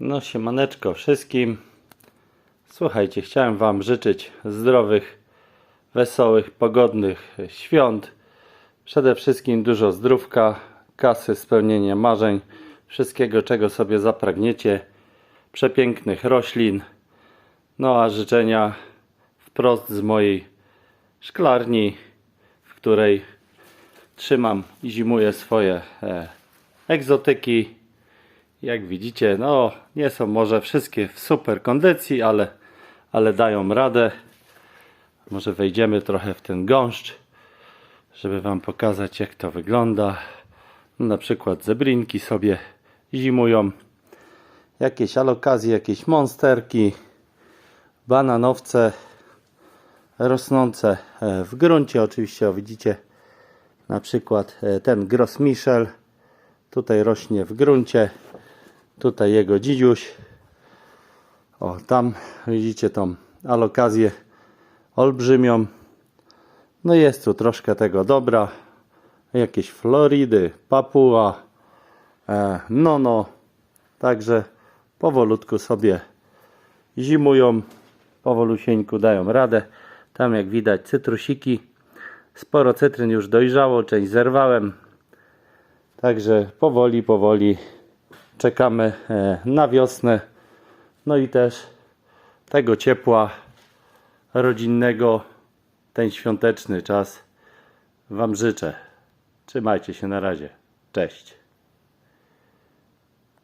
No siemaneczko wszystkim. Słuchajcie, chciałem Wam życzyć zdrowych, wesołych, pogodnych świąt. Przede wszystkim dużo zdrówka, kasy, spełnienia marzeń, wszystkiego czego sobie zapragniecie, przepięknych roślin. No a życzenia wprost z mojej szklarni, w której trzymam i zimuję swoje e, egzotyki. Jak widzicie, no nie są może wszystkie w super kondycji, ale, ale dają radę. Może wejdziemy trochę w ten gąszcz, żeby Wam pokazać jak to wygląda. Na przykład zebrinki sobie zimują. Jakieś alokazje, jakieś monsterki, bananowce rosnące e, w gruncie. Oczywiście, o, widzicie, na przykład e, ten Gros Michel tutaj rośnie w gruncie. Tutaj jego dzidziuś. O, tam widzicie tą alokazję olbrzymią. No jest tu troszkę tego dobra. Jakieś Floridy, Papua, e, Nono. Także powolutku sobie zimują. Powolusieńku dają radę. Tam jak widać cytrusiki. Sporo cytryn już dojrzało, część zerwałem. Także powoli, powoli czekamy e, na wiosnę. No i też tego ciepła rodzinnego, ten świąteczny czas Wam życzę. Trzymajcie się na razie. Cześć.